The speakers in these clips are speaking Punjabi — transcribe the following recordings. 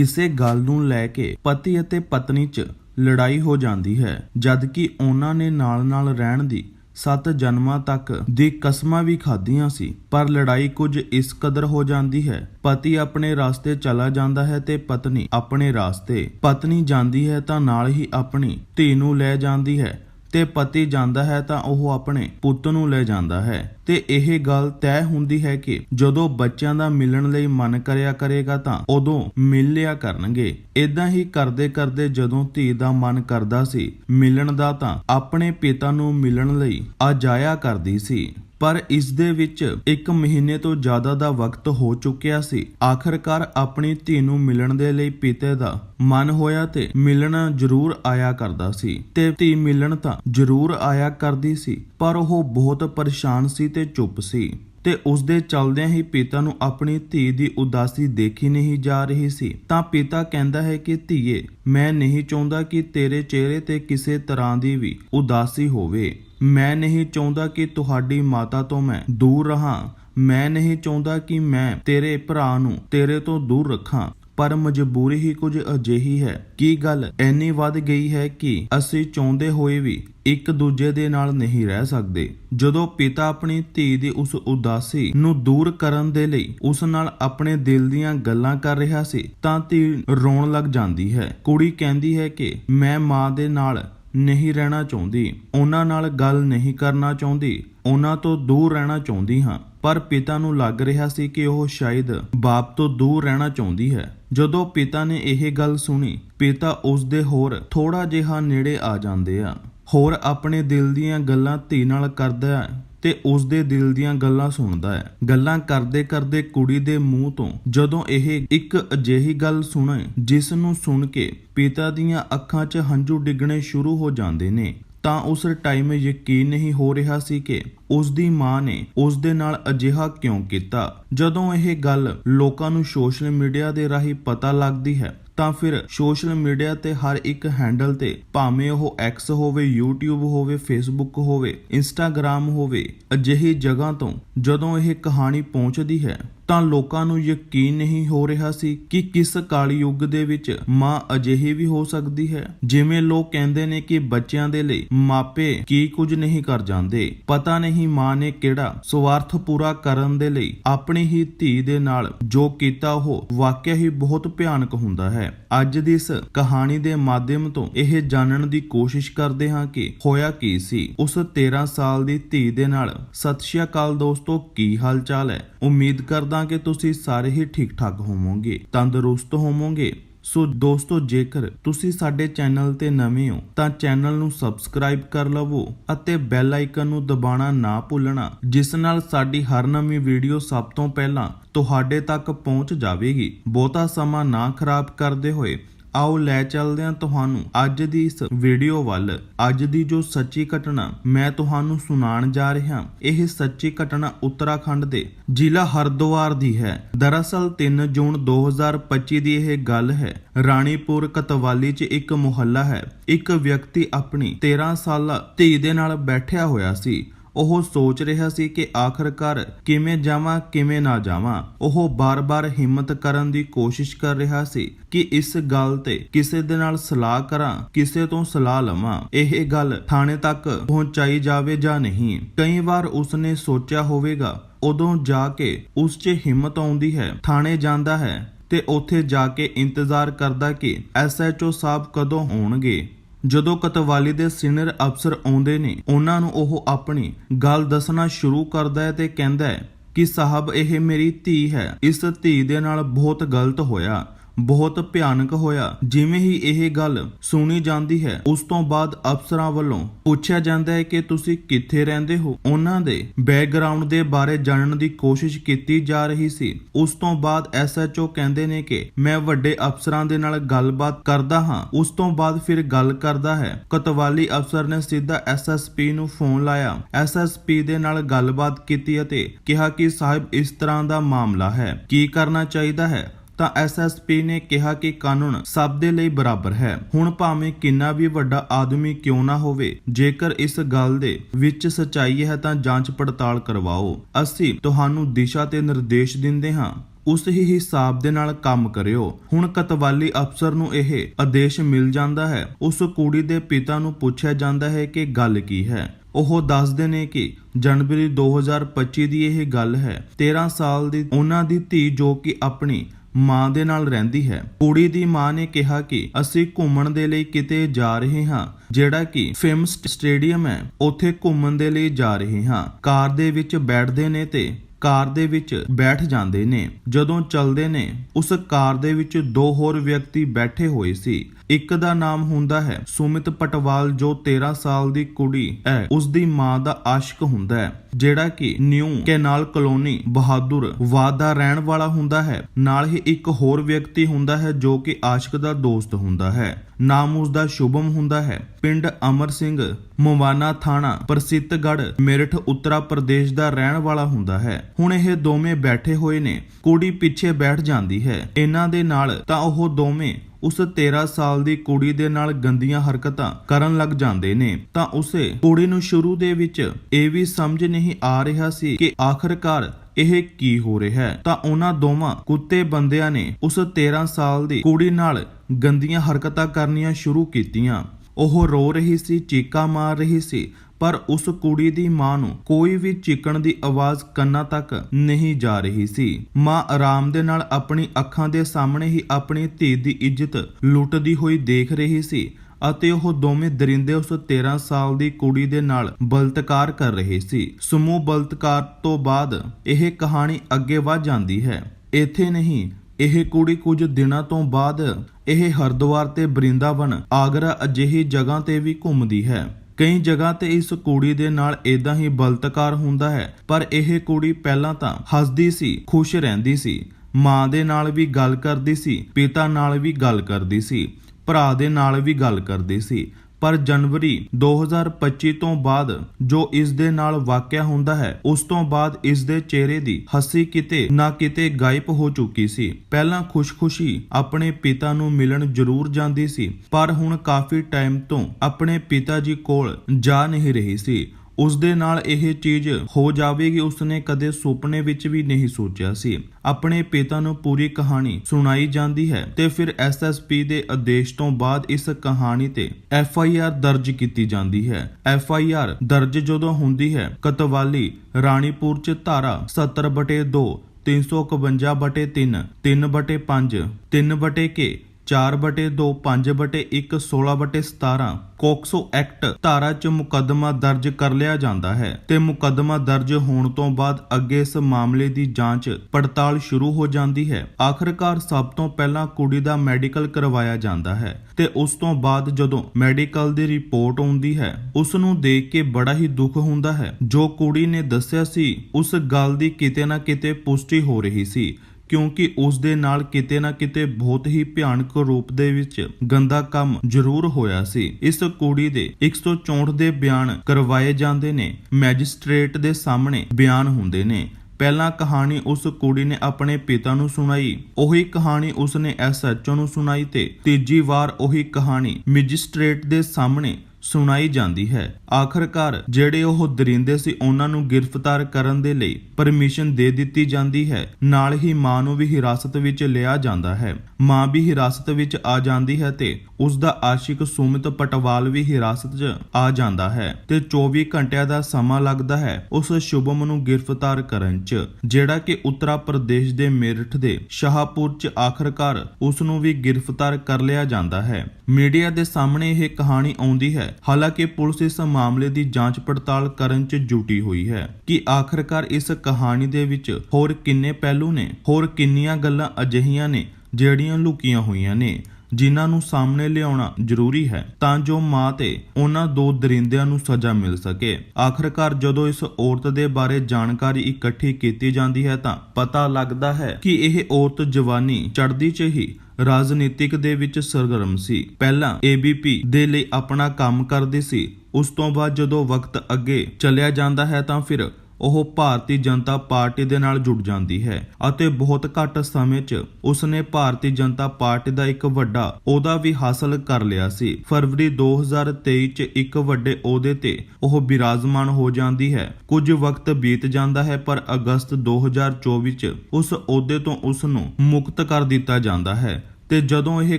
ਕਿਸੇ ਗੱਲ ਨੂੰ ਲੈ ਕੇ ਪਤੀ ਅਤੇ ਪਤਨੀ 'ਚ ਲੜਾਈ ਹੋ ਜਾਂਦੀ ਹੈ ਜਦ ਉਹਨਾਂ ਨੇ ਨਾਲ-ਨਾਲ ਰਹਿਣ ਦੀ ਸੱਤ ਜਨਮਾਂ ਤੱਕ ਦੀ ਕਸਮਾਂ ਵੀ ਖਾਧੀਆਂ ਸੀ, ਪਰ ਲੜਾਈ ਕੁਝ ਇਸ ਕਦਰ ਹੋ ਜਾਂਦੀ ਹੈ। ਪਤੀ ਆਪਣੇ ਰਾਸਤੇ ਚਲਾ ਜਾਂਦਾ ਹੈ ਤੇ ਪਤਨੀ ਆਪਣੇ ਰਾਸਤੇ। ਪਤਨੀ ਜਾਂਦੀ ਹੈ ਤਾਂ ਨਾਲ ਹੀ ਆਪਣੀ ਧੀ ਨੂੰ ਲੈ ਜਾਂਦੀ ਹੈ। ਤੇ ਪਤੀ ਜਾਂਦਾ ਹੈ ਤਾਂ ਉਹ ਆਪਣੇ ਪੁੱਤ ਨੂੰ ਲੈ ਜਾਂਦਾ ਹੈ। ਤੇ ਇਹ ਗੱਲ ਤੈਅ ਹੁੰਦੀ ਹੈ ਕਿ ਜਦੋਂ ਬੱਚਿਆਂ ਦਾ ਮਿਲਣ ਲਈ ਮਨ ਕਰਿਆ ਕਰੇਗਾ ਤਾਂ ਉਦੋਂ ਮਿਲ ਲਿਆ ਕਰਨਗੇ। ਇਦਾਂ ਹੀ ਕਰਦੇ ਕਰਦੇ ਜਦੋਂ ਧੀ ਦਾ ਮਨ ਕਰਦਾ ਸੀ, ਮਿਲਣ ਦਾ ਤਾਂ ਆਪਣੇ ਪਿਤਾ ਨੂੰ ਮਿਲਣ ਲਈ ਆ ਜਾਇਆ ਕਰਦੀ ਸੀ। ਪਰ ਇਸ ਦੇ ਵਿੱਚ 1 ਮਹੀਨੇ ਤੋਂ ਜ਼ਿਆਦਾ ਦਾ ਵਕਤ ਹੋ ਚੁੱਕਿਆ ਸੀ। ਆਖਰਕਾਰ ਆਪਣੀ ਧੀ ਨੂੰ ਮਿਲਣ ਦੇ ਲਈ ਪਿਤਾ ਦਾ ਮਨ ਹੋਇਆ ਤੇ ਮਿਲਣ ਜ਼ਰੂਰ ਆਇਆ ਕਰਦਾ ਸੀ ਤੇ ਧੀ ਮਿਲਣ ਤਾਂ ਜ਼ਰੂਰ ਆਇਆ ਕਰਦੀ ਸੀ, ਪਰ ਉਹ ਬਹੁਤ ਪਰੇਸ਼ਾਨ ਸੀ ਤੇ ਚੁੱਪ ਸੀ ਤੇ ਉਸ ਦੇ ਚਲਦਿਆਂ ਹੀ ਪਿਤਾ ਨੂੰ ਆਪਣੀ ਧੀ ਦੀ ਉਦਾਸੀ ਦੇਖੀ ਨਹੀਂ ਜਾ ਰਹੀ ਸੀ। ਤਾਂ ਪਿਤਾ ਕਹਿੰਦਾ ਹੈ ਕਿ, ਧੀਏ, ਮੈਂ ਨਹੀਂ ਚਾਹੁੰਦਾ ਕਿ ਤੇਰੇ ਚਿਹਰੇ ਤੇ ਕਿਸੇ ਤਰ੍ਹਾਂ ਦੀ ਵੀ ਉਦਾਸੀ ਹੋਵੇ। ਮੈਂ ਨਹੀਂ ਚਾਹੁੰਦਾ ਕਿ ਤੁਹਾਡੀ ਮਾਤਾ ਤੋਂ ਮੈਂ ਦੂਰ ਰਹਾ। ਮੈਂ ਨਹੀਂ ਚਾਹੁੰਦਾ ਕਿ ਮੈਂ ਤੇਰੇ ਭਰਾ ਨੂੰ ਤੇਰੇ ਤੋਂ ਦੂਰ ਰੱਖਾਂ। ਪਰ ਮਜਬੂਰੀ ਹੀ ਕੁਝ ਅਜਿਹੀ ਹੈ। ਕੀ ਗੱਲ ਐਨੀ ਵੱਧ ਗਈ ਹੈ ਕਿ ਅਸੀਂ ਚਾਹੁੰਦੇ ਹੋਏ ਵੀ ਇੱਕ ਦੂਜੇ ਦੇ ਨਾਲ ਨਹੀਂ ਰਹਿ ਸਕਦੇ? ਜਦੋਂ ਪਿਤਾ ਆਪਣੀ ਧੀ ਦੀ ਉਸ ਉਦਾਸੀ ਨੂੰ ਦੂਰ ਕਰਨ ਦੇ ਲਈ ਉਸ ਨਾਲ ਆਪਣੇ ਦਿਲ ਦੀਆਂ ਗੱਲਾਂ ਕਰ ਰਿਹਾ ਸੀ, ਤਾਂ ਧੀ ਰੋਣ ਲੱਗ ਜਾਂਦੀ ਹੈ। ਕੁੜੀ ਕਹਿੰਦੀ ਹੈ ਕਿ ਮੈਂ ਮਾਂ ਦੇ ਨਾਲ ਨਹੀਂ ਰਹਿਣਾ ਚਾਹੁੰਦੀ। ਉਹਨਾਂ ਨਾਲ ਗੱਲ ਨਹੀਂ ਕਰਨਾ ਚਾਹੁੰਦੀ। ਉਹਨਾਂ ਤੋਂ ਦੂਰ ਰਹਿਣਾ ਚਾਹੁੰਦੀ ਹਾਂ। ਪਰ ਪਿਤਾ ਨੂੰ ਲੱਗ ਰਿਹਾ ਸੀ ਕਿ ਉਹ ਸ਼ਾਇਦ ਬਾਪ ਤੋਂ ਦੂਰ ਰਹਿਣਾ ਚਾਹੁੰਦੀ ਹੈ। ਜਦੋਂ ਪਿਤਾ ਨੇ ਇਹ ਗੱਲ ਸੁਣੀ, ਪਿਤਾ ਉਸ ਦੇ ਹੋਰ ਥੋੜਾ ਜਿਹਾ ਨੇੜੇ ਆ ਜਾਂਦੇ ਆ। ਹੋਰ ਆਪਣੇ ਦਿਲ ਦੀਆਂ ਗੱਲਾਂ ਧੀ ਨਾਲ ਕਰਦਾ ਹੈ। ਤੇ ਉਸ ਦੇ ਦਿਲ ਦੀਆਂ ਗੱਲਾਂ ਸੁਣਦਾ ਹੈ। ਗੱਲਾਂ ਕਰਦੇ ਕਰਦੇ ਕੁੜੀ ਦੇ ਮੂੰਹ ਤੋਂ ਜਦੋਂ ਇਹ ਇੱਕ ਅਜਿਹੀ ਗੱਲ ਸੁਣੇ ਜਿਸ ਨੂੰ ਸੁਣ ਕੇ ਪਿਤਾ ਦੀਆਂ ਅੱਖਾਂ 'ਚ ਹੰਝੂ ਡਿੱਗਣੇ ਸ਼ੁਰੂ ਹੋ ਜਾਂਦੇ ਨੇ, ਤਾਂ ਉਸ ਟਾਈਮ ਯਕੀਨ ਨਹੀਂ ਹੋ ਰਿਹਾ ਸੀ ਕਿ ਉਸ ਦੀ ਮਾਂ ਨੇ ਉਸ ਦੇ ਨਾਲ ਅਜਿਹਾ ਕਿਉਂ ਕੀਤਾ। ਜਦੋਂ ਇਹ ਗੱਲ ਲੋਕਾਂ ਨੂੰ ਸੋਸ਼ਲ ਮੀਡੀਆ ਦੇ ਰਾਹੀਂ ਪਤਾ ਲੱਗਦੀ ਹੈ ਤਾਂ ਫਿਰ ਸੋਸ਼ਲ ਮੀਡੀਆ ਤੇ ਹਰ ਇੱਕ ਹੈਂਡਲ ਤੇ ਭਾਵੇਂ ਉਹ X ਹੋਵੇ, YouTube ਹੋਵੇ, Facebook ਹੋਵੇ, Instagram ਹੋਵੇ, ਅਜਿਹੀ ਜਗ੍ਹਾ ਤੋਂ ਜਦੋਂ ਇਹ ਕਹਾਣੀ ਪਹੁੰਚਦੀ ਹੈ ਤਾਂ ਲੋਕਾਂ ਨੂੰ ਯਕੀਨ ਨਹੀਂ ਹੋ ਰਿਹਾ ਸੀ ਕਿ ਕਿਸ ਕਾਲੀ ਯੁੱਗ ਦੇ ਵਿੱਚ ਮਾਂ ਅਜਿਹੀ ਵੀ ਹੋ ਸਕਦੀ ਹੈ। ਜਿਵੇਂ ਲੋਕ ਕਹਿੰਦੇ ਨੇ ਕਿ ਬੱਚਿਆਂ ਦੇ ਲਈ ਮਾਪੇ ਕੀ ਕੁਝ ਨਹੀਂ ਕਰ ਜਾਂਦੇ। ਪਤਾ ਨਹੀਂ ਮਾਂ ਨੇ ਕਿਹੜਾ ਸਵਾਰਥ ਪੂਰਾ ਕਰਨ ਦੇ ਲਈ ਆਪਣੀ ਹੀ ਧੀ ਦੇ ਨਾਲ ਜੋ ਕੀਤਾ ਉਹ ਵਾਕਿਆ ਹੀ ਬਹੁਤ ਭਿਆਨਕ ਹੁੰਦਾ ਹੈ। ਅੱਜ ਦੀ ਇਸ ਕਹਾਣੀ ਦੇ ਮਾਧਿਅਮ ਤੋਂ ਇਹ ਜਾਣਨ ਦੀ ਕੋਸ਼ਿਸ਼ ਕਰਦੇ ਹਾਂ ਕਿ ਹੋਇਆ ਕੀ ਸੀ। ਉਸ 13 ਸਾਲ ਦੀ ਧੀ ਦੇ ਨਾਲ ਸਤਿ ਸ਼੍ਰੀ ਅਕਾਲ ਦੋਸਤੋ, ਕੀ ਹਾਲ ਚਾਲ ਹੈ? ਉਮੀਦ ਕਰਦਾ ਕਿ ਤੁਸੀਂ ਸਾਰੇ ਹੀ ਠੀਕ ਠਾਕ ਹੋਵੋਗੇ, ਤੰਦਰੁਸਤ ਹੋਵੋਗੇ। ਸੋ ਦੋਸਤੋ, ਜੇਕਰ ਤੁਸੀਂ ਸਾਡੇ ਚੈਨਲ ਤੇ ਨਵੇਂ ਹੋ, ਤਾਂ ਚੈਨਲ ਨੂੰ ਸਬਸਕ੍ਰਾਈਬ ਕਰ ਲਵੋ ਅਤੇ ਬੈਲ ਆਈਕਨ ਨੂੰ ਦਬਾਉਣਾ ਨਾ ਭੁੱਲਣਾ, ਜਿਸ ਨਾਲ ਸਾਡੀ ਹਰ ਨਵੀਂ ਵੀਡੀਓ ਸਭ ਤੋਂ ਪਹਿਲਾਂ ਤੁਹਾਡੇ ਤੱਕ ਪਹੁੰਚ ਜਾਵੇਗੀ। ਬਹੁਤਾ ਸਮਾਂ ਨਾ ਖਰਾਬ ਕਰਦੇ ਹੋਏ ਆਓ ਲੈ ਚੱਲਦੇ ਹਾਂ ਤੁਹਾਨੂੰ ਅੱਜ ਦੀ ਇਸ ਵੀਡੀਓ ਵੱਲ। ਅੱਜ ਦੀ ਜੋ ਸੱਚੀ ਘਟਨਾ ਮੈਂ ਤੁਹਾਨੂੰ ਸੁਣਾਉਣ ਜਾ ਰਿਹਾ, ਇਹ ਸੱਚੀ ਘਟਨਾ ਉੱਤਰਾਖੰਡ ਦੇ ਜ਼ਿਲ੍ਹਾ ਹਰਦੁਆਰ ਦੀ ਹੈ। ਦਰਅਸਲ 3 ਜੂਨ 2025 ਦੀ ਇਹ ਗੱਲ ਹੈ। ਰਾਣੀਪੁਰ ਕਤਵਾਲੀ 'ਚ ਇੱਕ ਮੁਹੱਲਾ ਹੈ। ਇੱਕ ਵਿਅਕਤੀ ਆਪਣੀ 13 ਸਾਲਾ ਧੀ ਦੇ ਨਾਲ ਬੈਠਿਆ ਹੋਇਆ ਸੀ। ਉਹ ਸੋਚ ਰਿਹਾ ਸੀ ਕਿ ਆਖਰਕਾਰ ਕਿਵੇਂ ਜਾਵਾਂ, ਕਿਵੇਂ ਨਾ ਜਾਵਾਂ। ਉਹ ਬਾਰ-ਬਾਰ ਹਿੰਮਤ ਕਰਨ ਦੀ ਕੋਸ਼ਿਸ਼ ਕਰ ਰਿਹਾ ਸੀ ਕਿ ਇਸ ਗੱਲ ਤੇ ਕਿਸੇ ਦੇ ਨਾਲ ਸਲਾਹ ਕਰਾਂ, ਕਿਸੇ ਤੋਂ ਸਲਾਹ ਲਵਾਂ। ਇਹ ਗੱਲ ਥਾਣੇ ਤੱਕ ਪਹੁੰਚਾਈ ਜਾਵੇ ਜਾਂ ਨਹੀਂ, ਕਈ ਵਾਰ ਉਸਨੇ ਸੋਚਿਆ ਹੋਵੇਗਾ, ਉਦੋਂ ਜਾ ਕੇ ਉਸ 'ਚ ਹਿੰਮਤ ਆਉਂਦੀ ਹੈ, ਥਾਣੇ ਜਾਂਦਾ ਹੈ ਤੇ ਉੱਥੇ ਜਾ ਕੇ ਇੰਤਜ਼ਾਰ ਕਰਦਾ ਕਿ ਐਸਐਚਓ ਸਾਹਿਬ ਕਦੋਂ ਆਉਣਗੇ। ਜਦੋਂ ਕਤਵਾਲੀ ਦੇ ਸੀਨੀਅਰ ਅਫਸਰ ਆਉਂਦੇ ਨੇ, ਉਹਨਾਂ ਨੂੰ ਉਹ ਆਪਣੀ ਗੱਲ ਦੱਸਣਾ ਸ਼ੁਰੂ ਕਰਦਾ ਹੈ ਤੇ ਕਹਿੰਦਾ ਹੈ ਕਿ ਸਾਹਿਬ, ਇਹ ਮੇਰੀ ਧੀ ਹੈ। ਇਸ ਧੀ ਦੇ ਨਾਲ ਬਹੁਤ ਗਲਤ ਹੋਇਆ। ਬਹੁਤ ਭਿਆਨਕ ਹੋਇਆ। ਜਿਵੇਂ ਹੀ ਇਹ ਗੱਲ ਸੁਣੀ ਜਾਂਦੀ ਹੈ, ਉਸ ਤੋਂ ਬਾਅਦ ਅਫਸਰਾਂ ਵੱਲੋਂ ਪੁੱਛਿਆ ਜਾਂਦਾ ਹੈ ਕਿ ਤੁਸੀਂ ਕਿੱਥੇ ਰਹਿੰਦੇ ਹੋ? ਉਹਨਾਂ ਦੇ ਬੈਕਗ੍ਰਾਉਂਡ ਦੇ ਬਾਰੇ ਜਾਣਨ ਦੀ ਕੋਸ਼ਿਸ਼ ਕੀਤੀ ਜਾ ਰਹੀ ਸੀ। ਉਸ ਤੋਂ ਬਾਅਦ ਐਸਐਚਓ ਕਹਿੰਦੇ ਨੇ ਕਿ ਮੈਂ ਵੱਡੇ ਅਫਸਰਾਂ ਦੇ ਨਾਲ ਗੱਲਬਾਤ ਕਰਦਾ ਹਾਂ। ਉਸ ਤੋਂ ਬਾਅਦ ਫਿਰ ਗੱਲ ਕਰਦਾ ਹੈ। ਕਤਵਾਲੀ ਅਫਸਰ ਨੇ ਸਿੱਧਾ ਐਸਐਸਪੀ ਨੂੰ ਫੋਨ ਲਾਇਆ। ਐਸਐਸਪੀ ਦੇ ਨਾਲ ਗੱਲਬਾਤ ਕੀਤੀ ਅਤੇ ਕਿਹਾ ਕਿ, ਸਾਹਿਬ, ਇਸ ਤਰ੍ਹਾਂ ਦਾ ਮਾਮਲਾ ਹੈ। ਕੀ ਕਰਨਾ ਚਾਹੀਦਾ ਹੈ? ਤਾਂ ਐਸਐਸਪੀ ਨੇ ਕਿਹਾ ਕਿ ਕਾਨੂੰਨ ਸਭ ਦੇ ਲਈ ਬਰਾਬਰ ਹੈ। ਹੁਣ ਭਾਵੇਂ ਕਿੰਨਾ ਵੀ ਵੱਡਾ ਆਦਮੀ ਕਿਉਂ ਨਾ ਹੋਵੇ, ਜੇਕਰ ਇਸ ਗੱਲ ਦੇ ਵਿੱਚ ਸਚਾਈ ਹੈ ਤਾਂ ਜਾਂਚ ਪੜਤਾਲ ਕਰਵਾਓ। ਅਸੀਂ ਤੁਹਾਨੂੰ ਦਿਸ਼ਾ ਤੇ ਨਿਰਦੇਸ਼ ਦਿੰਦੇ ਹਾਂ। ਉਸ ਹੀ ਹਿਸਾਬ ਦੇ ਨਾਲ ਕੰਮ ਕਰਿਓ। ਹੁਣ ਕਤਵਾਲੀ ਅਫਸਰ ਨੂੰ ਇਹ ਆਦੇਸ਼ ਮਿਲ ਜਾਂਦਾ ਹੈ। ਉਸ ਕੁੜੀ ਦੇ ਪਿਤਾ ਨੂੰ ਪੁੱਛਿਆ ਜਾਂਦਾ ਹੈ ਕਿ ਗੱਲ ਕੀ ਹੈ। ਉਹ ਦੱਸਦੇ ਨੇ ਕਿ ਜਨਵਰੀ 2025 ਦੀ ਇਹ ਗੱਲ ਹੈ। 13 ਸਾਲ ਦੀ ਉਹਨਾਂ ਦੀ ਧੀ ਜੋ ਕਿ ਆਪਣੀ ਮਾਂ ਦੇ ਨਾਲ ਰਹਿੰਦੀ ਹੈ। ਕੁੜੀ ਦੀ ਮਾਂ ਨੇ ਕਿਹਾ ਕਿ ਅਸੀਂ ਘੁੰਮਣ ਦੇ ਲਈ ਕਿਤੇ ਜਾ ਰਹੇ ਹਾਂ, ਜਿਹੜਾ ਕਿ ਫੇਮਸ ਸਟੇਡੀਅਮ ਹੈ। ਉੱਥੇ ਘੁੰਮਣ ਦੇ ਲਈ ਜਾ ਰਹੇ ਹਾਂ। ਕਾਰ ਦੇ ਵਿੱਚ ਬੈਠਦੇ ਨੇ ਤੇ ਕਾਰ ਦੇ ਵਿੱਚ ਬੈਠ ਜਾਂਦੇ ਨੇ। ਜਦੋਂ ਚੱਲਦੇ ਨੇ, ਉਸ ਕਾਰ ਦੇ ਵਿੱਚ ਦੋ ਹੋਰ ਵਿਅਕਤੀ ਬੈਠੇ ਹੋਏ ਸੀ। ਇੱਕ ਦਾ ਨਾਮ ਹੁੰਦਾ ਹੈ ਸੁਮਿਤ ਪਟਵਾਲ, ਜੋ 13 ਸਾਲ ਦੀ ਕੁੜੀ ਹੈ। ਉਸ ਦੀ ਮਾਂ ਦਾ ਆਸ਼ਿਕ ਹੁੰਦਾ ਹੈ, ਜਿਹੜਾ ਕਿ ਨਿਊ ਕੈਨਾਲ ਕਲੋਨੀ ਬਹਾਦੁਰ ਵਾਦ ਦਾ ਰਹਿਣ ਵਾਲਾ ਹੁੰਦਾ ਹੈ। ਨਾਲ ਹੀ ਇੱਕ ਹੋਰ ਵਿਅਕਤੀ ਹੁੰਦਾ ਹੈ, ਜੋ ਕਿ ਆਸ਼ਿਕ ਦਾ ਦੋਸਤ ਹੁੰਦਾ ਹੈ। ਨਾਮ ਉਸ ਦਾ ਸ਼ੁਭਮ ਹੁੰਦਾ ਹੈ। ਪਿੰਡ ਅਮਰ ਸਿੰਘ, ਮੁਵਾਨਾ ਥਾਣਾ ਪ੍ਰਸਿੱਧਗੜ ਮੇਰਠ, ਉੱਤਰਾ ਪ੍ਰਦੇਸ਼ ਦਾ ਰਹਿਣ ਵਾਲਾ ਹੁੰਦਾ ਹੈ। ਹੁਣ ਇਹ ਦੋਵੇਂ ਬੈਠੇ ਹੋਏ ਨੇ, ਕੁੜੀ ਪਿੱਛੇ ਬੈਠ ਜਾਂਦੀ ਹੈ। ਇਹਨਾਂ ਦੇ ਨਾਲ ਤਾਂ ਉਹ ਦੋਵੇਂ ਉਸ 13 ਸਾਲ ਦੀ ਕੁੜੀ ਦੇ ਨਾਲ ਗੰਦੀਆਂ ਹਰਕਤਾਂ ਕਰਨ ਲੱਗ ਜਾਂਦੇ ਨੇ। ਤਾਂ ਉਸੇ ਕੁੜੀ ਨੂੰ ਸ਼ੁਰੂ ਦੇ ਵਿੱਚ ਇਹ ਵੀ ਸਮਝ ਨਹੀਂ ਆ ਰਿਹਾ ਸੀ ਕਿ ਆਖਰਕਾਰ ਇਹ ਕੀ ਹੋ ਰਿਹਾ ਹੈ। ਤਾਂ ਉਹਨਾਂ ਦੋਵਾਂ ਕੁੱਤੇ ਬੰਦਿਆਂ ਨੇ ਉਸ 13 ਸਾਲ ਦੀ ਕੁੜੀ ਨਾਲ ਗੰਦੀਆਂ ਹਰਕਤਾਂ ਕਰਨੀਆਂ ਸ਼ੁਰੂ ਕੀਤੀਆਂ। ਉਹ ਰੋ ਰਹੀ ਸੀ, ਚੀਕਾਂ ਮਾਰ ਰਹੀ ਸੀ, ਪਰ ਉਸ ਕੁੜੀ ਦੀ ਮਾਂ ਨੂੰ ਕੋਈ ਵੀ ਚੀਕਣ ਦੀ ਆਵਾਜ਼ ਕੰਨਾਂ ਤੱਕ ਨਹੀਂ ਜਾ ਰਹੀ ਸੀ। ਮਾਂ ਆਰਾਮ ਦੇ ਨਾਲ ਆਪਣੀ ਅੱਖਾਂ ਦੇ ਸਾਹਮਣੇ ਹੀ ਆਪਣੀ ਧੀ ਦੀ ਇੱਜ਼ਤ ਲੁੱਟਦੀ ਹੋਈ ਦੇਖ ਰਹੀ ਸੀ ਅਤੇ ਉਹ ਦੋਵੇਂ ਦਰਿੰਦੇ ਉਸ 13 ਸਾਲ ਦੀ ਕੁੜੀ ਦੇ ਨਾਲ ਬਲਤਕਾਰ ਕਰ ਰਹੇ ਸੀ। ਸਮੂਹ ਬਲਤਕਾਰ ਤੋਂ ਬਾਅਦ ਇਹ ਕਹਾਣੀ ਅੱਗੇ ਵਧ ਜਾਂਦੀ ਹੈ। ਇੱਥੇ ਨਹੀਂ ਇਹ ਕੁੜੀ ਕੁਝ ਦਿਨਾਂ ਤੋਂ ਬਾਅਦ ਇਹ ਹਰਿਦੁਆਰ ਤੇ ਬ੍ਰਿੰਦਾਵਨ, ਆਗਰਾ ਅਜਿਹੀ ਜਗ੍ਹਾ ਤੇ ਵੀ ਘੁੰਮਦੀ ਹੈ। ਕਈ ਜਗ੍ਹਾ ਤੇ ਇਸ ਕੁੜੀ ਦੇ ਨਾਲ ਇਦਾਂ ਹੀ ਬਲਤਕਾਰ ਹੁੰਦਾ ਹੈ, ਪਰ ਇਹ ਕੁੜੀ ਪਹਿਲਾਂ ਤਾਂ ਹੱਸਦੀ ਸੀ, ਖੁਸ਼ ਰਹਿੰਦੀ ਸੀ। ਮਾਂ ਦੇ ਨਾਲ ਵੀ ਗੱਲ ਕਰਦੀ ਸੀ, ਪਿਤਾ ਨਾਲ ਵੀ ਗੱਲ ਕਰਦੀ ਸੀ, ਭਰਾ ਦੇ ਨਾਲ ਵੀ ਗੱਲ ਕਰਦੀ ਸੀ। ਪਰ ਜਨਵਰੀ 2025 ਤੋਂ ਬਾਅਦ ਜੋ ਇਸ ਦੇ ਨਾਲ ਵਾਕਿਆ ਹੁੰਦਾ ਹੈ, ਉਸ ਤੋਂ ਬਾਅਦ ਇਸ ਦੇ ਚਿਹਰੇ ਦੀ ਹੱਸੀ ਕਿਤੇ ਨਾ ਕਿਤੇ ਗਾਇਬ ਹੋ ਚੁੱਕੀ ਸੀ। ਪਹਿਲਾਂ ਖੁਸ਼ਖੁਸ਼ੀ ਆਪਣੇ ਪਿਤਾ ਨੂੰ ਮਿਲਣ ਜ਼ਰੂਰ ਜਾਂਦੀ ਸੀ, ਪਰ ਹੁਣ ਕਾਫੀ ਟਾਈਮ ਤੋਂ ਆਪਣੇ ਪਿਤਾ ਜੀ ਕੋਲ ਜਾ ਨਹੀਂ ਰਹੀ ਸੀ। ਉਸ ਦੇ ਨਾਲ ਇਹ ਚੀਜ਼ ਹੋ ਜਾਵੇਗੀ, ਉਸਨੇ ਕਦੇ ਸੁਪਨੇ ਵਿੱਚ ਵੀ ਨਹੀਂ ਸੋਚਿਆ ਸੀ। ਆਪਣੇ ਪਿਤਾ ਨੂੰ ਪੂਰੀ ਕਹਾਣੀ ਸੁਣਾਈ ਜਾਂਦੀ ਹੈ ਤੇ ਫਿਰ ਐਸਐਸਪੀ ਦੇ ਆਦੇਸ਼ ਤੋਂ ਬਾਅਦ ਇਸ ਕਹਾਣੀ ਤੇ ਐਫ ਆਈ ਆਰ ਦਰਜ ਕੀਤੀ ਜਾਂਦੀ ਹੈ। ਐਫ ਆਈ ਆਰ ਦਰਜ ਜਦੋਂ ਹੁੰਦੀ ਹੈ, ਕਤਵਾਲੀ, ਰਾਣੀਪੁਰ ਚ ਧਾਰਾ 70/2 351/3 3/5 3/K 4/2 5/1 16/17 ਕੋਕਸੋ ਐਕਟ ਧਾਰਾ 'ਚ ਮੁਕੱਦਮਾ ਦਰਜ ਕਰ ਲਿਆ ਜਾਂਦਾ ਹੈ ਤੇ ਮੁਕੱਦਮਾ ਦਰਜ ਹੋਣ ਤੋਂ ਬਾਅਦ ਅੱਗੇ ਇਸ ਮਾਮਲੇ ਦੀ ਜਾਂਚ ਪੜਤਾਲ ਸ਼ੁਰੂ ਹੋ ਜਾਂਦੀ ਹੈ। ਆਖਰਕਾਰ ਸਭ ਤੋਂ ਪਹਿਲਾਂ ਕੁੜੀ ਦਾ ਮੈਡੀਕਲ ਕਰਵਾਇਆ ਜਾਂਦਾ ਹੈ ਤੇ ਉਸ ਤੋਂ ਬਾਅਦ ਜਦੋਂ ਮੈਡੀਕਲ ਦੀ ਰਿਪੋਰਟ ਆਉਂਦੀ ਹੈ, ਉਸ ਨੂੰ ਦੇਖ ਕੇ ਬੜਾ ਹੀ ਦੁੱਖ ਹੁੰਦਾ ਹੈ। ਜੋ ਕੁੜੀ ਨੇ ਦੱਸਿਆ ਸੀ, ਉਸ ਗੱਲ ਦੀ ਕਿਤੇ ਨਾ ਕਿਤੇ ਪੁਸ਼ਟੀ ਹੋ ਰਹੀ ਸੀ ਕਿਉਂਕਿ ਉਸ ਦੇ ਨਾਲ ਕਿਤੇ ਨਾ ਕਿਤੇ ਬਹੁਤ ਹੀ ਭਿਆਨਕ ਰੂਪ ਦੇ ਵਿੱਚ ਗੰਦਾ ਕੰਮ ਜ਼ਰੂਰ ਹੋਇਆ ਸੀ। ਇਸ ਕੁੜੀ ਦੇ 164 ਦੇ ਬਿਆਨ ਕਰਵਾਏ ਜਾਂਦੇ ਨੇ। ਮੈਜਿਸਟ੍ਰੇਟ ਦੇ ਸਾਹਮਣੇ ਬਿਆਨ ਹੁੰਦੇ ਨੇ। ਪਹਿਲਾਂ ਕਹਾਣੀ ਉਸ ਕੁੜੀ ਨੇ ਆਪਣੇ ਪਿਤਾ ਨੂੰ ਸੁਣਾਈ। ਉਹੀ ਕਹਾਣੀ ਉਸਨੇ ਐਸਐਚਓ ਨੂੰ ਸੁਣਾਈ ਤੇ ਤੀਜੀ ਵਾਰ ਉਹੀ ਕਹਾਣੀ ਮੈਜਿਸਟ੍ਰੇਟ ਦੇ ਸਾਹਮਣੇ ਸੁਣਾਈ ਜਾਂਦੀ ਹੈ। ਆਖਰਕਾਰ ਜਿਹੜੇ ਉਹ ਦਰਿੰਦੇ ਸੀ, ਉਹਨਾਂ ਨੂੰ ਗ੍ਰਿਫਤਾਰ ਕਰਨ ਦੇ ਲਈ ਪਰਮਿਸ਼ਨ ਦੇ ਦਿੱਤੀ ਜਾਂਦੀ ਹੈ। ਨਾਲ ਹੀ ਮਾਂ ਨੂੰ ਵੀ ਹਿਰਾਸਤ ਵਿੱਚ ਲਿਆ ਜਾਂਦਾ ਹੈ। ਮਾਂ ਵੀ ਹਿਰਾਸਤ ਵਿੱਚ ਆ ਜਾਂਦੀ ਹੈ ਤੇ ਉਸ ਦਾ ਆਸ਼ਿਕ ਸੁਮਿਤ ਪਟਵਾਲ ਵੀ ਹਿਰਾਸਤ 'ਚ ਆ ਜਾਂਦਾ ਹੈ ਤੇ 24 ਘੰਟਿਆਂ ਦਾ ਸਮਾਂ ਲੱਗਦਾ ਹੈ ਉਸ ਸ਼ੁਭਮ ਨੂੰ ਗ੍ਰਿਫਤਾਰ ਕਰਨ 'ਚ, ਜਿਹੜਾ ਕਿ ਉੱਤਰਾ ਪ੍ਰਦੇਸ਼ ਦੇ ਮੇਰਠ ਦੇ ਸ਼ਾਹਪੁਰ 'ਚ ਆਖਰਕਾਰ ਉਸ ਨੂੰ ਵੀ ਗ੍ਰਿਫਤਾਰ ਕਰ ਲਿਆ ਜਾਂਦਾ ਹੈ। ਮੀਡੀਆ ਦੇ ਸਾਹਮਣੇ ਇਹ ਕਹਾਣੀ ਆਉਂਦੀ ਹੈ। ਹਾਲਾਂਕਿ ਪੁਲਿਸ ਇਸ ਮਾਮਲੇ ਦੀ ਜਾਂਚ ਪੜਤਾਲ ਕਰਨ 'ਚ ਜੁਟੀ ਹੋਈ ਹੈ ਕਿ ਆਖਰਕਾਰ ਇਸ ਕਹਾਣੀ ਦੇ ਵਿੱਚ ਹੋਰ ਕਿੰਨੇ ਪਹਿਲੂ ਨੇ, ਹੋਰ ਕਿੰਨੀਆਂ ਗੱਲਾਂ ਅਜਿਹੀਆਂ ਨੇ ਜਿਹੜੀਆਂ ਲੁਕੀਆਂ ਹੋਈਆਂ ਨੇ, ਜਿਨ੍ਹਾਂ ਨੂੰ ਸਾਹਮਣੇ ਲਿਆਉਣਾ ਜ਼ਰੂਰੀ ਹੈ, ਤਾਂ ਜੋ ਮਾਂ ਤੇ ਉਹਨਾਂ ਦੋ ਦਰਿੰਦਿਆਂ ਨੂੰ ਸਜ਼ਾ ਮਿਲ ਸਕੇ। ਆਖਰਕਾਰ ਜਦੋਂ ਇਸ ਔਰਤ ਦੇ ਬਾਰੇ ਜਾਣਕਾਰੀ ਇਕੱਠੀ ਕੀਤੀ ਜਾਂਦੀ ਹੈ, ਤਾਂ ਪਤਾ ਲੱਗਦਾ ਹੈ ਕਿ ਇਹ ਔਰਤ ਜਵਾਨੀ ਚੜ੍ਹਦੀ ਚ ਹੀ ਰਾਜਨੀਤਿਕ ਦੇ ਵਿੱਚ ਸਰਗਰਮ ਸੀ। ਪਹਿਲਾਂ ABP ਦੇ ਲਈ ਆਪਣਾ ਕੰਮ ਕਰਦੀ ਸੀ, ਉਸ ਤੋਂ ਬਾਅਦ ਜਦੋਂ ਵਕਤ ਅੱਗੇ ਚੱਲਿਆ ਜਾਂਦਾ ਹੈ, ਤਾਂ ਫਿਰ ਉਹ ਭਾਰਤੀ ਜਨਤਾ ਪਾਰਟੀ ਦੇ ਨਾਲ ਜੁੜ ਜਾਂਦੀ ਹੈ ਅਤੇ ਬਹੁਤ ਘੱਟ ਸਮੇਂ 'ਚ ਉਸਨੇ ਭਾਰਤੀ ਜਨਤਾ ਪਾਰਟੀ ਦਾ ਇੱਕ ਵੱਡਾ ਅਹੁਦਾ ਵੀ ਹਾਸਲ ਕਰ ਲਿਆ ਸੀ। ਫਰਵਰੀ 2023 'ਚ ਇੱਕ ਵੱਡੇ ਅਹੁਦੇ ਤੇ ਉਹ ਬਿਰਾਜਮਾਨ ਹੋ ਜਾਂਦੀ ਹੈ। ਕੁਝ ਵਕਤ ਬੀਤ ਜਾਂਦਾ ਹੈ ਪਰ ਅਗਸਤ 2024 'ਚ ਉਸ ਅਹੁਦੇ ਤੋਂ ਉਸ ਨੂੰ ਮੁਕਤ ਕਰ ਦਿੱਤਾ ਜਾਂਦਾ ਹੈ। ਤੇ ਜਦੋਂ ਇਹ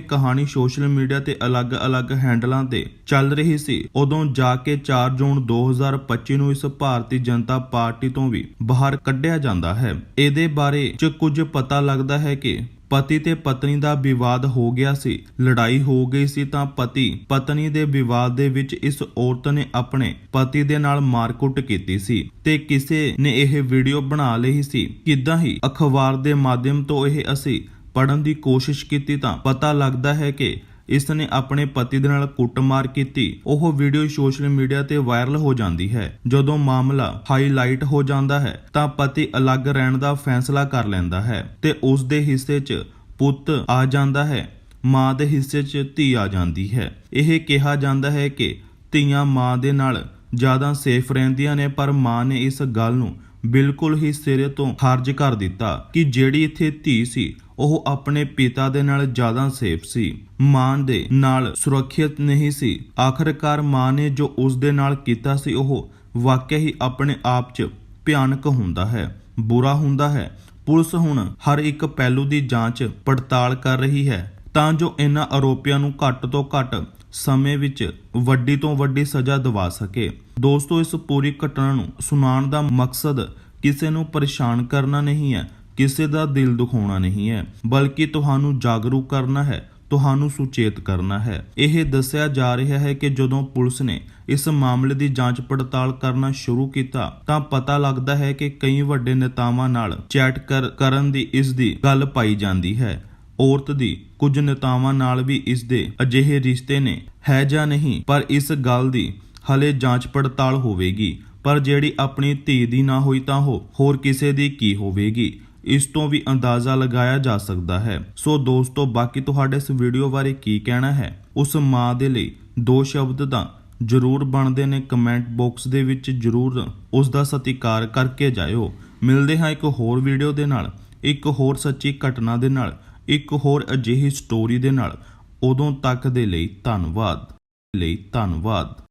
ਕਹਾਣੀ ਸੋਸ਼ਲ ਮੀਡੀਆ ਤੇ ਅਲੱਗ-ਅਲੱਗ ਹੈਂਡਲਾਂ ਤੇ ਚੱਲ ਰਹੀ ਸੀ, ਉਦੋਂ ਜਾ ਕੇ 4 ਜੂਨ 2025 ਨੂੰ ਇਸ ਭਾਰਤੀ ਜਨਤਾ ਪਾਰਟੀ ਤੋਂ ਵੀ ਬਾਹਰ ਕੱਢਿਆ ਜਾਂਦਾ ਹੈ। ਇਹਦੇ ਬਾਰੇ ਚ ਕੁਝ ਪਤਾ ਲੱਗਦਾ ਹੈ ਕਿ ਪਤੀ ਤੇ ਪਤਨੀ ਦਾ ਵਿਵਾਦ ਹੋ ਗਿਆ ਸੀ, ਲੜਾਈ ਹੋ ਗਈ ਸੀ ਤਾਂ ਪਤੀ, ਪਤਨੀ ਦੇ ਵਿਵਾਦ ਦੇ ਵਿੱਚ ਇਸ ਔਰਤ ਨੇ ਆਪਣੇ ਪਤੀ ਦੇ ਨਾਲ ਮਾਰਕੁੱਟ ਕੀਤੀ ਸੀ ਤੇ ਕਿਸੇ ਨੇ ਇਹ ਵੀਡੀਓ ਬਣਾ ਲਈ ਸੀ। ਕਿਦਾਂ ਹੀ ਅਖਬਾਰ ਦੇ ਮਾਧਿਅਮ ਤੋਂ ਇਹ ਅਸੀਂ ਪੜਨ ਦੀ ਕੋਸ਼ਿਸ਼ ਕੀਤੀ ਤਾਂ ਪਤਾ ਲੱਗਦਾ ਹੈ ਕਿ ਇਸ ਨੇ ਆਪਣੇ ਪਤੀ ਦੇ ਨਾਲ ਕੁੱਟਮਾਰ ਕੀਤੀ। ਉਹ ਵੀਡੀਓ ਸੋਸ਼ਲ ਮੀਡੀਆ ਤੇ ਵਾਇਰਲ ਹੋ ਜਾਂਦੀ ਹੈ। ਜਦੋਂ ਮਾਮਲਾ ਹਾਈਲਾਈਟ ਹੋ ਜਾਂਦਾ ਹੈ, ਤਾਂ ਪਤੀ ਅਲੱਗ ਰਹਿਣ ਦਾ ਫੈਸਲਾ ਕਰ ਲੈਂਦਾ ਹੈ ਤੇ ਉਸ ਦੇ ਹਿੱਸੇ 'ਚ ਪੁੱਤ ਆ ਜਾਂਦਾ ਹੈ, ਮਾਂ ਦੇ ਹਿੱਸੇ 'ਚ ਧੀ ਆ ਜਾਂਦੀ ਹੈ। ਇਹ ਕਿਹਾ ਜਾਂਦਾ ਹੈ ਕਿ ਧੀਆਂ ਮਾਂ ਦੇ ਨਾਲ ਜ਼ਿਆਦਾ ਸੇਫ ਰਹਿੰਦੀਆਂ ਨੇ, ਪਰ ਮਾਂ ਨੇ ਇਸ ਗੱਲ ਨੂੰ ਬਿਲਕੁਲ ਹੀ ਸਿਰੇ ਤੋਂ ਖਾਰਜ ਕਰ ਦਿੱਤਾ ਕਿ ਜਿਹੜੀ ਇੱਥੇ ਧੀ ਸੀ, ਉਹ ਆਪਣੇ ਪਿਤਾ ਦੇ ਨਾਲ ਜ਼ਿਆਦਾ ਸੇਫ ਸੀ। ਮਾਂ ਦੇ ਨਾਲ ਸੁਰੱਖਿਅਤ ਨਹੀਂ ਸੀ। ਆਖਰਕਾਰ ਮਾਂ ਨੇ ਜੋ ਉਸ ਦੇ ਨਾਲ ਕੀਤਾ ਸੀ, ਉਹ ਵਾਕਿਆ ਹੀ ਆਪਣੇ ਆਪ 'ਚ ਭਿਆਨਕ ਹੁੰਦਾ ਹੈ, ਬੁਰਾ ਹੁੰਦਾ ਹੈ। ਪੁਲਿਸ ਹੁਣ ਹਰ ਇੱਕ ਪਹਿਲੂ ਦੀ ਜਾਂਚ, ਪੜਤਾਲ ਕਰ ਰਹੀ ਹੈ। ਤਾਂ ਜੋ ਇਹਨਾਂ ਆਰੋਪੀਆਂ ਨੂੰ ਘੱਟ ਤੋਂ ਘੱਟ ਸਮੇਂ ਵਿੱਚ ਵੱਡੀ ਤੋਂ ਵੱਡੀ ਸਜ਼ਾ ਦਿਵਾ ਸਕੇ। ਦੋਸਤੋ, ਇਸ ਪੂਰੀ ਘਟਨਾ ਨੂੰ ਸੁਣਾਉਣ ਦਾ ਮਕਸਦ ਕਿਸੇ ਨੂੰ ਪਰੇਸ਼ਾਨ ਕਰਨਾ ਨਹੀਂ ਹੈ, ਕਿਸੇ ਦਾ ਦਿਲ ਦੁਖਾਉਣਾ ਨਹੀਂ ਹੈ, ਬਲਕਿ ਤੁਹਾਨੂੰ ਜਾਗਰੂਕ ਕਰਨਾ ਹੈ, ਤੁਹਾਨੂੰ ਸੁਚੇਤ ਕਰਨਾ ਹੈ। ਇਹ ਦੱਸਿਆ ਜਾ ਰਿਹਾ ਹੈ ਕਿ ਜਦੋਂ ਪੁਲਿਸ ਨੇ ਇਸ ਮਾਮਲੇ ਦੀ ਜਾਂਚ ਪੜਤਾਲ ਕਰਨਾ ਸ਼ੁਰੂ ਕੀਤਾ, ਤਾਂ ਪਤਾ ਲੱਗਦਾ ਹੈ ਕਿ ਕਈ ਵੱਡੇ ਨੇਤਾਵਾਂ ਨਾਲ ਚੈਟ ਕਰ, ਕਰਨ ਦੀ ਇਸ ਦੀ ਗੱਲ ਪਾਈ ਜਾਂਦੀ ਹੈ। ਔਰਤ ਦੀ ਕੁਝ ਨੇਤਾਵਾਂ ਨਾਲ ਵੀ ਇਸ ਦੇ ਅਜਿਹੇ ਰਿਸ਼ਤੇ ਨੇ, ਹੈ ਜਾਂ ਨਹੀਂ, ਪਰ ਇਸ ਗੱਲ ਦੀ ਹਲੇ ਜਾਂਚ ਪੜਤਾਲ ਹੋਵੇਗੀ, ਪਰ ਜਿਹੜੀ ਆਪਣੀ ਧੀ ਦੀ ਨਾ ਹੋਈ ਤਾਂ ਉਹ ਹੋਰ ਕਿਸੇ ਦੀ ਕੀ ਹੋਵੇਗੀ? ਇਸ ਤੋਂ ਵੀ ਅੰਦਾਜ਼ਾ ਲਗਾਇਆ ਜਾ ਸਕਦਾ ਹੈ। ਸੋ ਦੋਸਤੋ, ਬਾਕੀ ਤੁਹਾਡੇ ਇਸ ਵੀਡੀਓ ਬਾਰੇ ਕੀ ਕਹਿਣਾ ਹੈ? ਉਸ ਮਾਂ ਦੇ ਲਈ ਦੋ ਸ਼ਬਦ ਤਾਂ ਜ਼ਰੂਰ ਬਣਦੇ ਨੇ ਕਮੈਂਟ ਬਾਕਸ ਦੇ ਵਿੱਚ ਜ਼ਰੂਰ ਉਸ ਦਾ ਸਤਿਕਾਰ ਕਰਕੇ ਜਾਇਓ। ਮਿਲਦੇ ਹਾਂ ਇੱਕ ਹੋਰ ਵੀਡੀਓ ਦੇ ਨਾਲ, ਇੱਕ ਹੋਰ ਸੱਚੀ ਘਟਨਾ ਦੇ ਨਾਲ, ਇੱਕ ਹੋਰ ਅਜਿਹੀ ਸਟੋਰੀ ਦੇ ਨਾਲ। ਉਦੋਂ ਤੱਕ ਦੇ ਲਈ ਧੰਨਵਾਦ। ਲਈ ਧੰਨਵਾਦ।